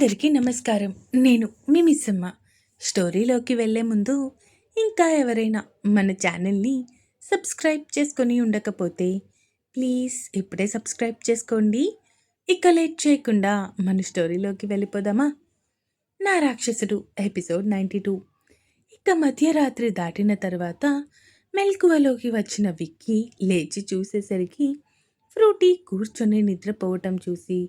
అందరికీ నమస్కారం. నేను మీ మిస్సమ్మ. స్టోరీలోకి వెళ్ళే ముందు ఇంకా ఎవరైనా మన ఛానల్ని సబ్స్క్రైబ్ చేసుకొని ఉండకపోతే ప్లీజ్ ఇప్పుడే సబ్స్క్రైబ్ చేసుకోండి. ఇక లేట్ చేయకుండా మన స్టోరీలోకి వెళ్ళిపోదామా? నా రాక్షసుడు ఎపిసోడ్ నైంటీ టూ. ఇక మధ్యరాత్రి దాటిన తర్వాత మెలకువలోకి వచ్చిన విక్కీ లేచి చూసేసరికి ఫ్రూటీ కూర్చొని నిద్రపోవటం చూసి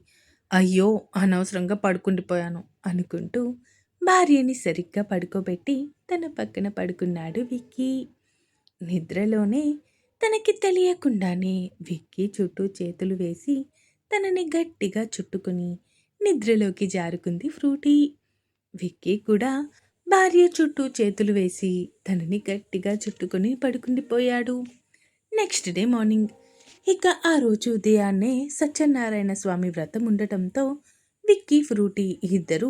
అయ్యో అనవసరంగా పడుకుండిపోయాను అనుకుంటూ భార్యని సరిగ్గా పడుకోబెట్టి తన పక్కన పడుకున్నాడు విక్కీ. నిద్రలోనే తనకి తెలియకుండానే విక్కీ చుట్టూ చేతులు వేసి తనని గట్టిగా చుట్టుకుని నిద్రలోకి జారుకుంది ఫ్రూటీ. విక్కీ కూడా భార్య చుట్టూ చేతులు వేసి తనని గట్టిగా చుట్టుకుని పడుకుండిపోయాడు. నెక్స్ట్ డే మార్నింగ్ ఇక ఆ రోజు ఉదయాన్నే సత్యనారాయణ స్వామి వ్రతం ఉండటంతో విక్కీ ఫ్రూటీ ఇద్దరు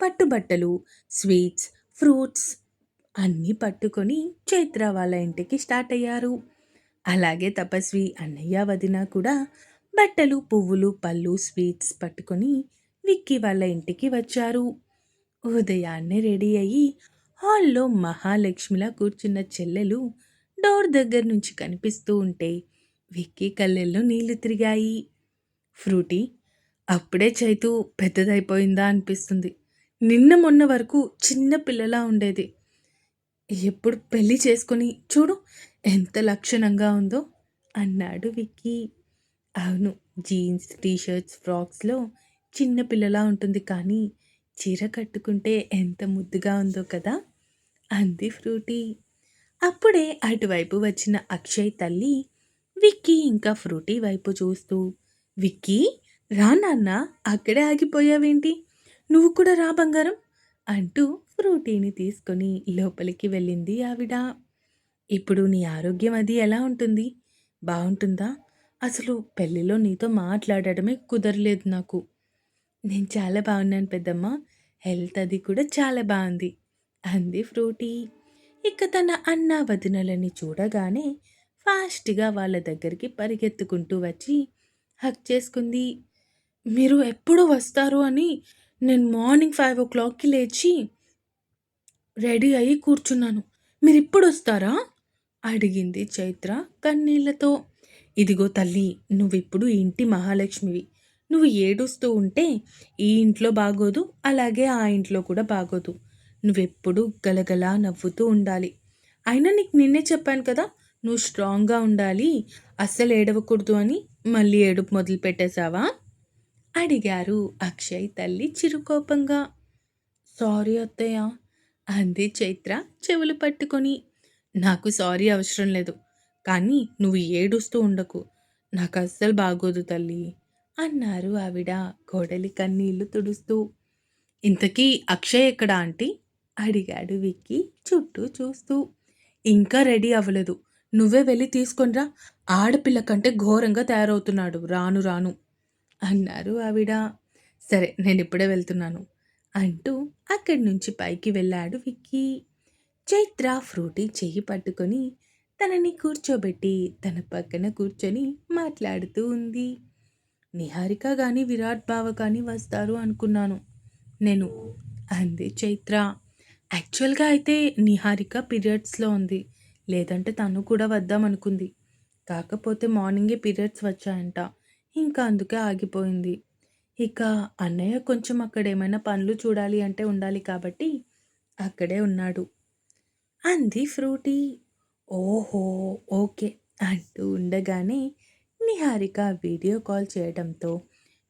పట్టుబట్టలు స్వీట్స్ ఫ్రూట్స్ అన్నీ పట్టుకొని చైత్ర వాళ్ళ ఇంటికి స్టార్ట్ అయ్యారు. అలాగే తపస్వి అన్నయ్య వదిన కూడా బట్టలు పువ్వులు పళ్ళు స్వీట్స్ పట్టుకొని విక్కీ వాళ్ళ ఇంటికి వచ్చారు. ఉదయాన్నే రెడీ అయ్యి హాల్లో మహాలక్ష్మిలా కూర్చున్న చెల్లెలు డోర్ దగ్గర నుంచి కనిపిస్తూ ఉంటే విక్కీ కళ్ళెల్లో నీళ్ళు తిరిగాయి. ఫ్రూటీ అప్పుడే చైతు పెద్దదైపోయిందా అనిపిస్తుంది. నిన్న మొన్న వరకు చిన్న పిల్లలా ఉండేది. ఎప్పుడు పెళ్ళి చేసుకుని చూడు ఎంత లక్షణంగా ఉందో అన్నాడు విక్కీ. అవును జీన్స్ టీషర్ట్స్ ఫ్రాక్స్లో చిన్న పిల్లలా ఉంటుంది కానీ చీర కట్టుకుంటే ఎంత ముద్దుగా ఉందో కదా? అంది ఫ్రూటీ. అప్పుడే అటువైపు వచ్చిన అక్షయ్ తల్లి విక్కీ ఇంకా ఫ్రూటీ వైపు చూస్తూ విక్కీ రా నాన్న అక్కడే ఆగిపోయావేంటి? నువ్వు కూడా రా బంగారం అంటూ ఫ్రూటీని తీసుకొని లోపలికి వెళ్ళింది ఆవిడ. ఇప్పుడు నీ ఆరోగ్యం అది ఎలా ఉంటుంది? బాగుంటుందా? అసలు పెళ్ళిలో నీతో మాట్లాడటమే కుదరలేదు నాకు. నేను చాలా బాగున్నాను పెద్దమ్మ హెల్త్ అది కూడా చాలా బాగుంది అంది ఫ్రూటీ. ఇక తన అన్న వదినలని చూడగానే ఫాస్ట్గా వాళ్ళ దగ్గరికి పరిగెత్తుకుంటూ వచ్చి హక్ చేసుకుంది. మీరు ఎప్పుడు వస్తారు? అని నేను మార్నింగ్ ఫైవ్ ఓ క్లాక్కి లేచి రెడీ అయ్యి కూర్చున్నాను. మీరు ఇప్పుడు వస్తారా? అడిగింది చైత్ర కన్నీళ్ళతో. ఇదిగో తల్లి నువ్విప్పుడు ఇంటి మహాలక్ష్మివి. నువ్వు ఏడుస్తూ ఉంటే ఈ ఇంట్లో బాగోదు అలాగే ఆ ఇంట్లో కూడా బాగోదు. నువ్వెప్పుడు గలగలా నవ్వుతూ ఉండాలి. అయినా నీకు నిన్నే చెప్పాను కదా నువ్వు స్ట్రాంగ్గా ఉండాలి అస్సలు ఏడవకూడదు అని మళ్ళీ ఏడుపు మొదలు పెట్టేశావా? అడిగారు అక్షయ్ తల్లి చిరుకోపంగా. సారీ అత్తయ్య అంది చైత్ర చెవులు పట్టుకొని. నాకు సారీ అవసరం లేదు కానీ నువ్వు ఏడుస్తూ ఉండకు నాకు అస్సలు బాగోదు తల్లి అన్నారు ఆవిడ కోడలి కన్నీళ్ళు తుడుస్తూ. ఇంతకీ అక్షయ్ ఎక్కడా ఆంటీ? అడిగాడు విక్కీ చుట్టూ చూస్తూ. ఇంకా రెడీ అవ్వలేదు నువ్వే వెళ్ళి తీసుకొనిరా. ఆడపిల్ల కంటే ఘోరంగా తయారవుతున్నాడు. రాను రాను. అన్నారు ఆవిడ. సరే నేను ఇప్పుడే వెళ్తున్నాను అంటూ అక్కడి నుంచి పైకి వెళ్ళాడు విక్కీ. చైత్ర ఫ్రూటీ చెయ్యి పట్టుకొని తనని కూర్చోబెట్టి తన పక్కన కూర్చొని మాట్లాడుతూ ఉంది. నిహారిక కానీ విరాట్ బావ కానీ వస్తారు అనుకున్నాను నేను అంది చైత్ర. యాక్చువల్గా అయితే నిహారిక పీరియడ్స్లో ఉంది. లేదంటే తను కూడా వద్దామనుకుంది. కాకపోతే మార్నింగే పీరియడ్స్ వచ్చాయంట. ఇంకా అందుకే ఆగిపోయింది. ఇక అన్నయ్య కొంచెం అక్కడ ఏమైనా పనులు చూడాలి అంటే ఉండాలి కాబట్టి అక్కడే ఉన్నాడు. అంది ఫ్రూటీ. ఓహో ఓకే అంటూ ఉండగానే నిహారిక వీడియో కాల్ చేయడంతో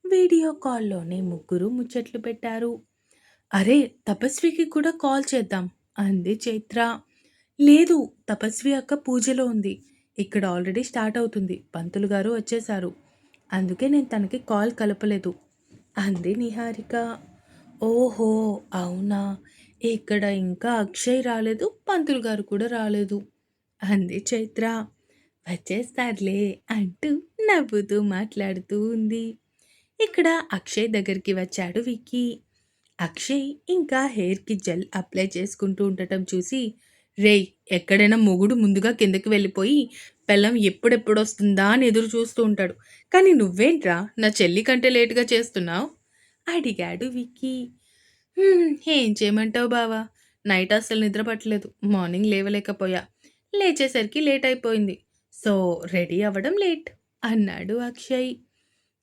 వీడియో కాల్లోనే ముగ్గురు ముచ్చట్లు పెట్టారు. అరే తపస్వికి కూడా కాల్ చేద్దాం అంది చైత్ర. లేదు తపస్వి అక్క పూజలో ఉంది. ఇక్కడ ఆల్రెడీ స్టార్ట్ అవుతుంది. పంతులు గారు వచ్చేశారు. అందుకే నేను తనకి కాల్ కలపలేదు. అంది నిహారిక. ఓహో అవునా? ఇక్కడ ఇంకా అక్షయ్ రాలేదు పంతులు గారు కూడా రాలేదు. అంది చైత్ర. వచ్చేస్తారులే అంటూ నవ్వుతూ మాట్లాడుతూ ఉంది. ఇక్కడ అక్షయ్ దగ్గరికి వచ్చాడు విక్కీ. అక్షయ్ ఇంకా హెయిర్కి జెల్ అప్లై చేసుకుంటూ ఉండటం చూసి రేయ్ ఎక్కడైనా మొగుడు ముందుగా కిందకి వెళ్ళిపోయి పెళ్ళం ఎప్పుడెప్పుడొస్తుందా అని ఎదురు చూస్తూ ఉంటాడు కానీ నువ్వేంట్రా నా చెల్లి కంటే లేటుగా చేస్తున్నావు అడిగాడు విక్కీ. ఏం చేయమంటావు బావా! నైట్ అస్సలు నిద్ర పట్టలేదు. మార్నింగ్ లేవలేకపోయా. లేచేసరికి లేట్ అయిపోయింది. సో, రెడీ అవ్వడం లేట్" అన్నాడు అక్షయ్.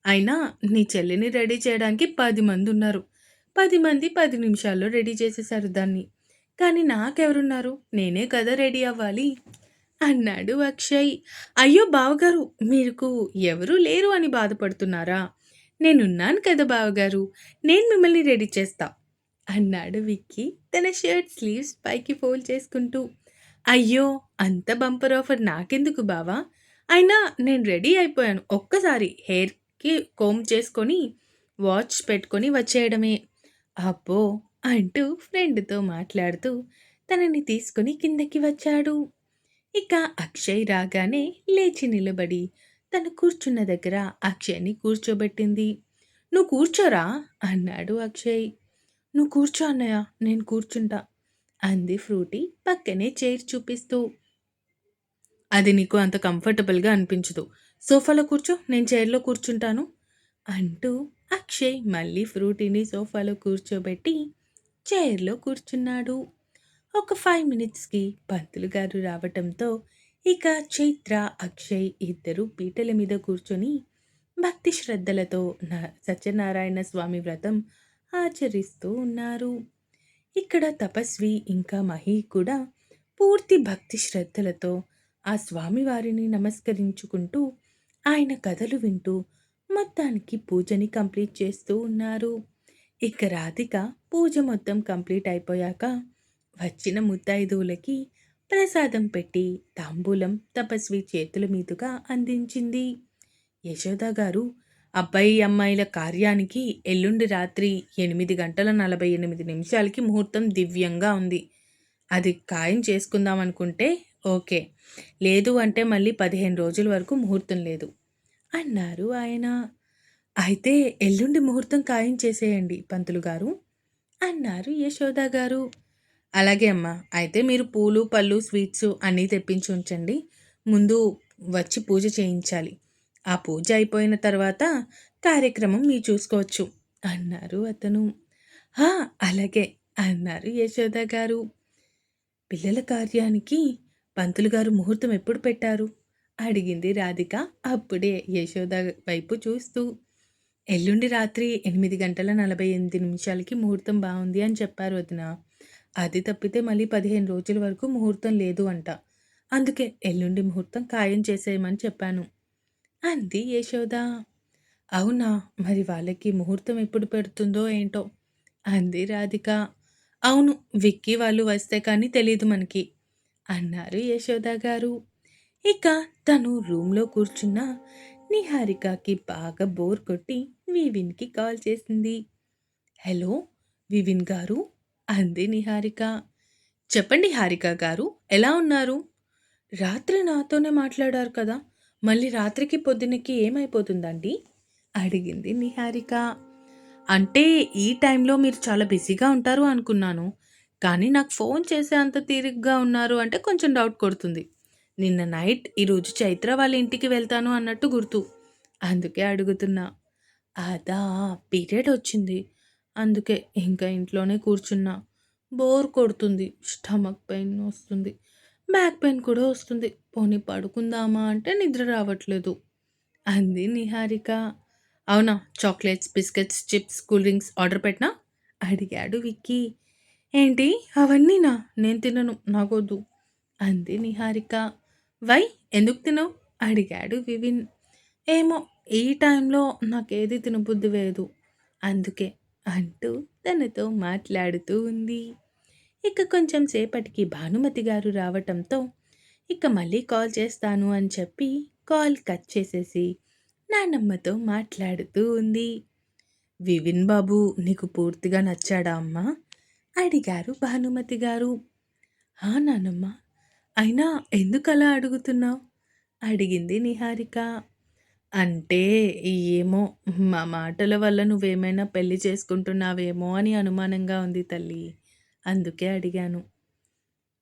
అయినా నీ చెల్లిని రెడీ చేయడానికి పది మంది ఉన్నారు పది మంది పది నిమిషాల్లో రెడీ చేసేశారు దాన్ని. కానీ నాకెవరున్నారు? నేనే కదా రెడీ అవ్వాలి అన్నాడు అక్షయ్. అయ్యో బావగారు మీకు ఎవరూ లేరు అని బాధపడుతున్నారా? నేనున్నాను కదా బావగారు! నేను మిమ్మల్ని రెడీ చేస్తా అన్నాడు విక్కీ తన షర్ట్ స్లీవ్స్ పైకి ఫోల్డ్ చేసుకుంటూ. అయ్యో! అంత బంపర్ ఆఫర్ నాకెందుకు బావా! అయినా నేను రెడీ అయిపోయాను. ఒక్కసారి హెయిర్‌కి కోమ్ చేసుకొని, వాచ్ పెట్టుకొని వచ్చేయడమే. అబ్బో! అంటూ ఫ్రెండ్‌తో మాట్లాడుతూ తనని తీసుకొని కిందకి వచ్చాడు. ఇక అక్షయ్ రాగానే లేచి నిలబడి తను కూర్చున్న దగ్గర అక్షయ్‌ని కూర్చోబెట్టింది. "నువ్వు కూర్చోరా" అన్నాడు అక్షయ్. "నువ్వు కూర్చో అన్నయ్య. నేను కూర్చుంటా" అంది ఫ్రూటీ పక్కనే చైర్ చూపిస్తూ. "అది నీకు అంత కంఫర్టబుల్‌గా అనిపించదు. సోఫాలో కూర్చో. నేను చైర్‌లో కూర్చుంటాను" అంటూ అక్షయ్ మళ్ళీ ఫ్రూటీని సోఫాలో కూర్చోబెట్టి చైర్‌లో కూర్చున్నాడు. ఒక ఫైవ్ మినిట్స్‌కి పంతులు గారు రావటంతో ఇక చైత్ర, అక్షయ్ ఇద్దరు పీటల మీద కూర్చొని భక్తి శ్రద్ధలతో న సత్యనారాయణ స్వామి వ్రతం ఆచరిస్తూ ఉన్నారు. ఇక్కడ తపస్వి ఇంకా మహి కూడా పూర్తి భక్తి శ్రద్ధలతో ఆ స్వామివారిని నమస్కరించుకుంటూ ఆయన కథలు వింటూ మొత్తానికి పూజని కంప్లీట్ చేస్తూ ఉన్నారు. ఇక రాధిక పూజ మొత్తం కంప్లీట్ అయిపోయాక వచ్చిన ముత్తైదువులకి ప్రసాదం పెట్టి తాంబూలం తపస్వి చేతుల మీదుగా అందించింది. యశోద గారు అబ్బాయి అమ్మాయిల కార్యానికి ఎల్లుండి రాత్రి ఎనిమిది గంటల నలభై ఎనిమిది నిమిషాలకి ముహూర్తం దివ్యంగా ఉంది. అది ఖాయం చేసుకుందాం అనుకుంటే ఓకే. లేదు అంటే మళ్ళీ పదిహేను రోజుల వరకు ముహూర్తం లేదు అన్నారు ఆయన. అయితే ఎల్లుండి ముహూర్తం ఖాయం చేసేయండి పంతులు గారు అన్నారు యశోద గారు. అలాగే అమ్మా. అయితే మీరు పూలు, పళ్ళు, స్వీట్స్ అన్నీ తెప్పించి ఉంచండి. ముందు వచ్చి పూజ చేయించాలి. ఆ పూజ అయిపోయిన తర్వాత కార్యక్రమం మీరు చూసుకోవచ్చు అన్నారు అతను. అలాగే" అన్నారు యశోద గారు. పిల్లల కార్యానికి పంతులు గారు ముహూర్తం ఎప్పుడు పెట్టారు? అడిగింది రాధిక అప్పుడే యశోద వైపు చూస్తూ. ఎల్లుండి రాత్రి ఎనిమిది గంటల నలభై ఎనిమిది నిమిషాలకి ముహూర్తం బాగుంది అని చెప్పారు వదిన. అది తప్పితే మళ్ళీ పదిహేను రోజుల వరకు ముహూర్తం లేదు అంట. అందుకే ఎల్లుండి ముహూర్తం ఖాయం చేసేయమని చెప్పాను అంది యశోద. అవునా! మరి వాళ్ళకి ముహూర్తం ఎప్పుడు పెడుతుందో ఏంటో అంది రాధిక. అవును. విక్కీ వాళ్ళు వస్తే కానీ తెలియదు మనకి అన్నారు యశోద గారు. ఇక తను రూమ్‌లో కూర్చున్న నిహారికకి బాగా బోర్ కొట్టి వివిన్‌కి కాల్ చేసింది. హలో! వివిన్ గారు అంది నిహారిక. చెప్పండి హారిక గారు. ఎలా ఉన్నారు? రాత్రి నాతోనే మాట్లాడారు కదా! మళ్ళీ రాత్రికి పొద్దున్నకి ఏమైపోతుందండి? అడిగింది నిహారిక. అంటే ఈ టైంలో మీరు చాలా బిజీగా ఉంటారు అనుకున్నాను. కానీ నాకు ఫోన్ చేసే అంత తీరిగ్గా ఉన్నారు అంటే కొంచెం డౌట్ కొడుతుంది. నిన్న నైట్ ఈరోజు చైత్ర వాళ్ళ ఇంటికి వెళ్తాను అన్నట్టు గుర్తు. అందుకే అడుగుతున్నా. అదా! పీరియడ్ వచ్చింది. అందుకే ఇంకా ఇంట్లోనే కూర్చున్నా. బోర్ కొడుతుంది. స్టమక్ పెయిన్ వస్తుంది. బ్యాక్ పెయిన్ కూడా వస్తుంది. పోనీ పడుకుందామా అంటే నిద్ర రావట్లేదు అంది నిహారిక. అవునా! Chocolates, biscuits, chips, cool drinks order పెట్టినా అడిగాడు విక్కీ. ఏంటి అవన్నీనా? నేను తినను. నాకొద్దు అంది నిహారిక. వై? ఎందుకు తినవు? అడిగాడు వివిన్. ఏమో ఈ టైంలో నాకేది తినబుద్ధి లేదు అందుకే అంటూ తనతో మాట్లాడుతూ ఉంది. ఇక కొంచెం సేపటికి భానుమతి గారు రావటంతో ఇక మళ్ళీ కాల్ చేస్తాను అని చెప్పి కాల్ కట్ చేసేసి నానమ్మతో మాట్లాడుతూ ఉంది. వివిన్ బాబు నీకు పూర్తిగా నచ్చాడా అమ్మా? అడిగారు భానుమతి గారు. ఆ నానమ్మ. అయినా ఎందుకలా అడుగుతున్నావు? అడిగింది నిహారిక. అంటే ఏమో మా మాటల వల్ల నువ్వేమైనా పెళ్ళి చేసుకుంటున్నావేమో అని అనుమానంగా ఉంది తల్లి. అందుకే అడిగాను.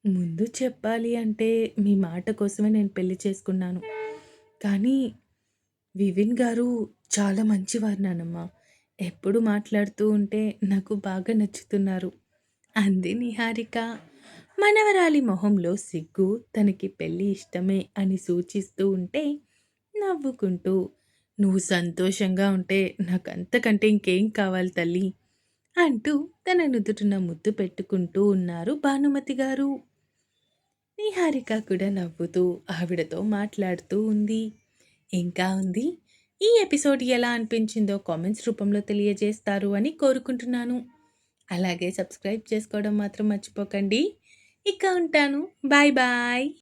ముందు చెప్పాలి అంటే మీ మాట కోసమే నేను పెళ్ళి చేసుకున్నాను. కానీ వివిన్ గారు చాలా మంచివారు నానమ్మ. ఎప్పుడు మాట్లాడుతూ ఉంటే నాకు బాగా నచ్చుతున్నారు అంది నిహారిక మనవరాలి మొహంలో సిగ్గు తనకి పెళ్ళి ఇష్టమే అని సూచిస్తూ ఉంటే నవ్వుకుంటూ నువ్వు సంతోషంగా ఉంటే నాకు అంతకంటే ఇంకేం కావాలి తల్లి అంటూ తన నుదుటిన ముద్దు పెట్టుకుంటూ ఉన్నారు భానుమతి గారు. నిహారిక కూడా నవ్వుతూ ఆవిడతో మాట్లాడుతూ ఉంది. ఇంకా ఉంది? ఈ ఎపిసోడ్ ఎలా అనిపించిందో కామెంట్స్ రూపంలో తెలియజేస్తారు అని కోరుకుంటున్నాను. అలాగే సబ్స్క్రైబ్ చేసుకోవడం మాత్రం మర్చిపోకండి. ఇక ఉంటాను. Bye bye.